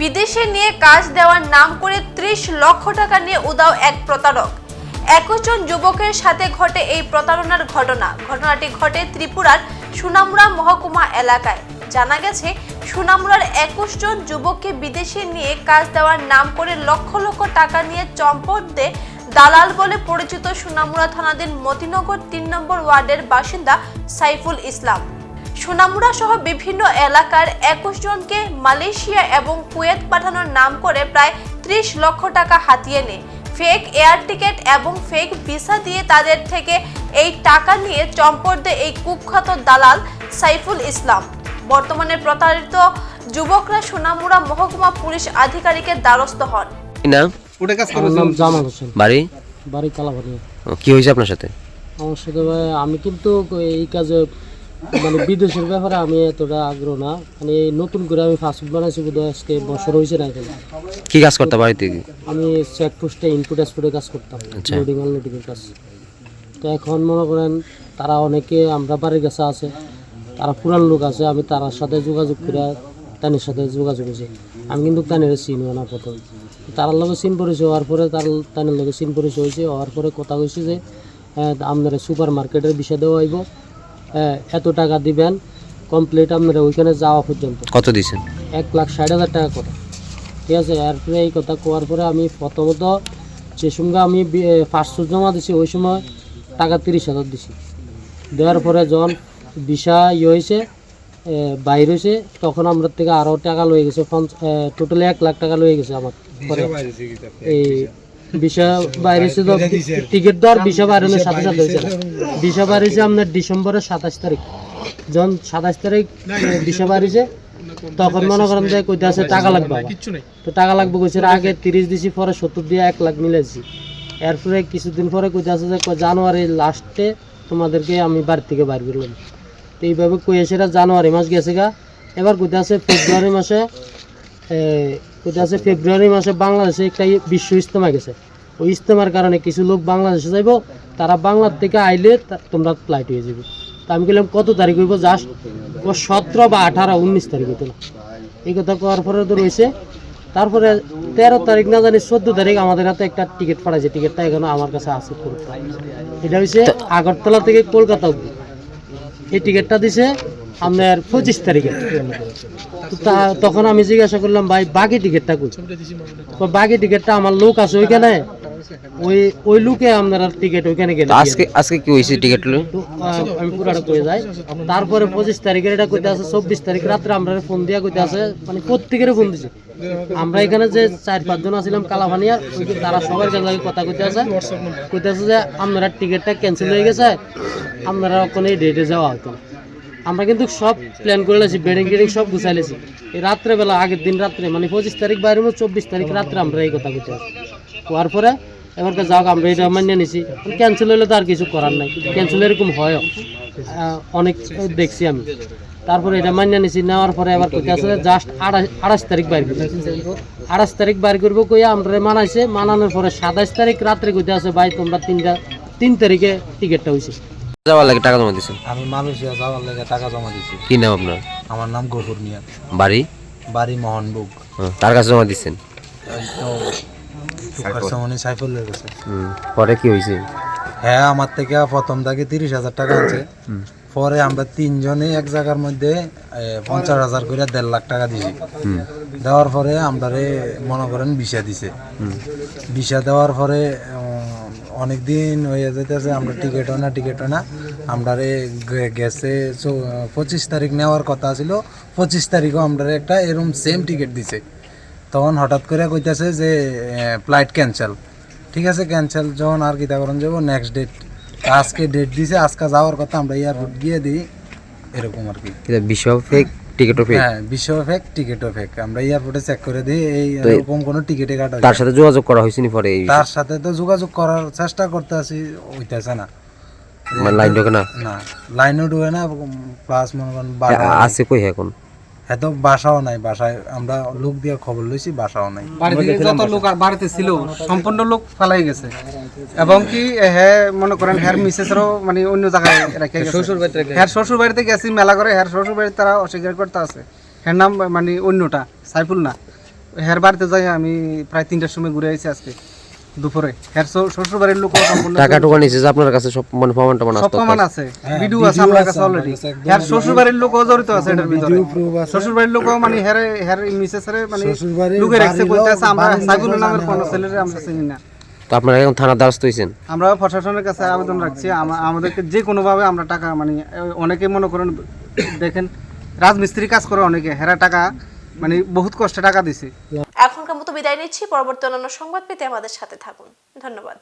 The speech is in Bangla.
বিদেশে নিয়ে কাজ দেওয়ার নাম করে ত্রিশ লক্ষ টাকা নিয়ে উদাও এক প্রতারক। একুশ জন যুবকের সাথে ঘটে এই প্রতারণার ঘটনা। ঘটনাটি ঘটে ত্রিপুরার সুনামুরা মহকুমা এলাকায়। জানা গেছে সুনামুরার একুশ জন যুবককে বিদেশে নিয়ে কাজ দেওয়ার নাম করে লক্ষ লক্ষ টাকা নিয়ে চম্পট দে দালাল বলে পরিচিত সুনামুরা থানাধীন মতিনগর তিন নম্বর ওয়ার্ডের বাসিন্দা সাইফুল ইসলাম। সোনামুড়া সহ বিভিন্ন এলাকার একুশ জনকে মালয়েশিয়া এবং কুয়েত পাঠানোর নাম করে প্রায় ত্রিশ লক্ষ টাকা হাতিয়ে নেয়। ফেক এয়ার টিকেট এবং ফেক ভিসা দিয়ে তাদের থেকে এই টাকা নিয়ে চম্পট দেয় এই কুখ্যাত দালাল সাইফুল ইসলাম। বর্তমানে প্রতারিত যুবকরা সোনামুড়া মহকুমা পুলিশ আধিকারিকের দ্বারস্থ হন। নাম? ওটা কাজ আমার নাম জামাল হোসেন। বাড়ি? বাড়ি কালাবাড়ি। ও, কি হয়েছে আপনার সাথে? আমার সাথে আমি কিন্তু এই কাজে মানে বিদেশের ব্যাপারে আমি এতটা আগ্রহ না। মানে এই নতুন করে আমি ফাস্টফুড বানাইছি বোধ হয় আজকে বছর হয়েছে না এখানে। কি কাজ করতে বাড়িতে? আমি চেক পোস্টে ইনপুট এক্সপোর্টের কাজ করতাম আচ্ছা। লোডিং আনলোডিংয়ের কাজ। তো এখন মনে করেন তারা অনেকে আমরা বাড়ির কাছে আছে তারা পুরান লোক আছে আমি তার সাথে যোগাযোগ করে তানের সাথে যোগাযোগ হয়েছে। আমি কিন্তু তানের চিনব না প্রথম। তার লগে চিন পরিচয় হওয়ার পরে তার তানের লগে চিন পরিচয় হয়েছে হওয়ার পরে কথা হয়েছে যে আপনারা সুপার মার্কেটের বিষয় দেওয়া হইব। এত টাকা দিবেন কমপ্লিট আপনারা ওইখানে যাওয়া পর্যন্ত। কত দিছেন এক লাখ ষাট হাজার টাকা করে। ঠিক আছে এরপরে এই কথা কোয়ার পরে আমি প্রথমত যে সঙ্গে আমি পাঁচশো জমা দিছি ওই সময় টাকা তিরিশ হাজার দিছি। দেওয়ার পরে যখন ভিসা ইয়ে হয়েছে বাইর হয়েছে তখন আমরা থেকে আরও টাকা লয়ে গেছে টোটালি এক লাখ টাকা লয়ে গেছে আমার এই ভিসা বাইরে হয়েছে তো টিকিট ভিসা বাইরে সাথে সাথে হয়েছে। না ভিসা বাইরে আপনার ডিসেম্বরের সাতাশ তারিখ। যখন সাতাশ তারিখ ভিসা বাইরে হয়েছে তখন মনে করেন যে কইতে আছে টাকা লাগবে। তো টাকা লাগবে কইছে আগে তিরিশ দিছি পরে সত্তর দিয়ে এক লাখ মিলেছি এরপরে কিছুদিন পরে কইতে আছে যে জানুয়ারি লাস্টে তোমাদেরকে আমি বাড়ি থেকে বাইর করলাম তো এইভাবে কই সেটা জানুয়ারি মাস গেছে গা। এবার কইতে আছে ফেব্রুয়ারি মাসে এ, আছে ফেব্রুয়ারি মাসে বাংলাদেশে একটা বিশ্ব ইজতেমা গেছে। ওই ইজতেমার কারণে কিছু লোক বাংলাদেশে যাইব তারা বাংলার থেকে আইলে তোমরা ফ্লাইট হয়ে যাবে তা আমি বললাম কত তারিখ হইব? জাস্ট ও সতেরো বা আঠারো উনিশ তারিখ হইতো এই কথা কওয়ার পরে তো রয়েছে তারপরে তেরো তারিখ না জানি চোদ্দ তারিখ আমাদের হাতে একটা টিকিট পাঠাইছে। টিকিটটা এখনও আমার কাছে আছে এটা হচ্ছে আগরতলা থেকে কলকাতা অব্দি এই টিকিটটা দিছে আপনার পঁচিশ তারিখে। তা- তখন আমি জিজ্ঞাসা করলাম ভাই বাকি টিকিটটা কই? বাকি টিকিটটা আমার লোক আছে ওইখানে। ওই ওই লোকে আপনারা টিকিট ওইখানে গেলে আজকে আজকে কি টিকিট লো আমি পুরাটা যাই। তারপরে পঁচিশ তারিখের এটা কইতে আছে চব্বিশ তারিখ রাত্রে আমরা ফোন দিয়া কইতে আছে মানে প্রত্যেকের ফোন দিছে। আমরা এখানে যে চার পাঁচজন আছিলাম কালাভানিয়া ওই তারা সবার কাছে কথা কইতে আছে। কইতে আছে যে আপনারা টিকিটটা ক্যান্সেল হয়ে গেছে আপনারা এই ডেটে যাওয়া হতো। আমরা কিন্তু সব প্ল্যান করে লেছি বেডিং টেডিং সব গুছাই লেছি এই রাত্রেবেলা আগের দিন রাত্রে মানে পঁচিশ তারিখ বাইরে চব্বিশ তারিখ রাত্রে আমরা এই কথা কইতে হওয়ার পরে এবার যাক আমরা এটা মানিয়ে নিছি ক্যান্সেল হলে তো আর কিছু করার নাই। ক্যান্সেল এরকম আহ, অনেক দেখছি আমি। তারপরে এটা মানিয়ে নিছি নেওয়ার পরে এবার কইতে আছে জাস্ট আড়াই আড়াইশ তারিখ বাইর করব। আড়াইশ তারিখ বাইর করব কইয়া আমরা মানাইছে। মানানোর পরে সাতাইশ তারিখ রাত্রে কইতে আছে ভাই তোমরা তিনটা তিন তারিখে টিকিটটা হয়েছে যাওয়ার লাগে টাকা জমা দিছেন আমি মালয়েশিয়া যাওয়ার লেগে টাকা জমা দিছি। কি নাম আপনার? আমার নাম গফুর মিয়া। বাড়ি? বাড়ি মোহনবুগ। ও, তার কাছে জমা সাইফুলের কাছে পরে কি হয়েছে হ্যাঁ আমার থেকে প্রথম থেকে তিরিশ হাজার টাকা আছে। পরে আমরা তিনজনে এক জায়গার মধ্যে পঞ্চাশ হাজার করে দেড় লাখ টাকা দিছি। দেওয়ার পরে আমরা মনে করেন বিষা দিছে। বিষা দেওয়ার পরে অনেক দিন হয়ে যেতেছে আমরা টিকিট হয় না টিকিট হয় না আমরা গেছে পঁচিশ তারিখ নেওয়ার কথা ছিল পঁচিশ তারিখও আমরা একটা এরকম সেম টিকিট দিছে। তখন হঠাৎ করে কইতাছে যে ফ্লাইট ক্যান্সেল ঠিক আছে ক্যান্সেল যখন আর কি তা করেন যাব নেক্সট ডেট আজকে ডেট দিছে, আজকে যাওয়ার কথা আমরা এয়ারপোর্ট গিয়ে দিই, এরকম আর কি। এটা বিশ্ব ফেক টিকিটও ফেক হ্যাঁ বিশ্ব ফেক টিকেটও ফেক আমরা এয়ারপোর্টে চেক করে দিই এই এরকম কোনো টিকেটে কাটা তার সাথে যোগাযোগ করা হয়েছে নি পরে তার সাথে তো যোগাযোগ করার চেষ্টা করতে আছি হইতাছে না। মানে লাইন ঢোকে না? না লাইনও ঢোকে না প্লাস মনে করেন আছে কই এখন? এত বাসাও নাই বাসায় আমরা লোক দিয়ে খবর লইছি বাসাও নাই। যত লোক আর বাড়িতে ছিল সম্পূর্ণ লোক ফালাই গেছে। এবং কি হ্যাঁ মনে করেন হ্যার মিসেসেরও মানে অন্য জায়গায় রেখে গেছে। শ্বশুর বাড়িতে হ্যার শ্বশুর বাড়িতে গেছি মেলা করে হ্যার শ্বশুর বাড়িতে তারা অস্বীকার করতে আছে। হ্যার নাম মানে অন্যটা সাইফুল না। হের বাড়িতে যাই আমি প্রায় তিনটার সময় ঘুরে আইছি আজকে। দুপুরে। শ্বশুর- বাড়ির লোক টাকা টুকা নিছে যে আপনার কাছে সব মানে প্রমাণ টমান সব প্রমাণ আছে। হ্যাঁ, ভিডিও আছে আমার কাছে অলরেডি শ্বশুর বাড়ির লোকও জড়িত আছে এটার ভিতরে। আছে। শ্বশুর বাড়ির মানে হের হের মিসেসরে মানে শ্বশুরবাড়ির লুকে রাখছে বাড়ির কইতাছে লোক, আমরা বাড়ির নামের কোন ছেলেরে আমরা চিনি না। তো আপনারা এখন থানার দ্বারস্থ হয়েছেন আমরা প্রশাসনের কাছে আবেদন রাখছি। আমা- আমাদেরকে যে কোনোভাবে আমরা টাকা মানে অনেকে মনে করেন দেখেন রাজমিস্ত্রি কাজ করে অনেকে। হেরা টাকা মানে বহুত কষ্ট টাকা দিছে। এখনকার মতো বিদায় নিচ্ছি, পরবর্তী অন্যান্য সংবাদ পেতে আমাদের সাথে থাকুন। ধন্যবাদ।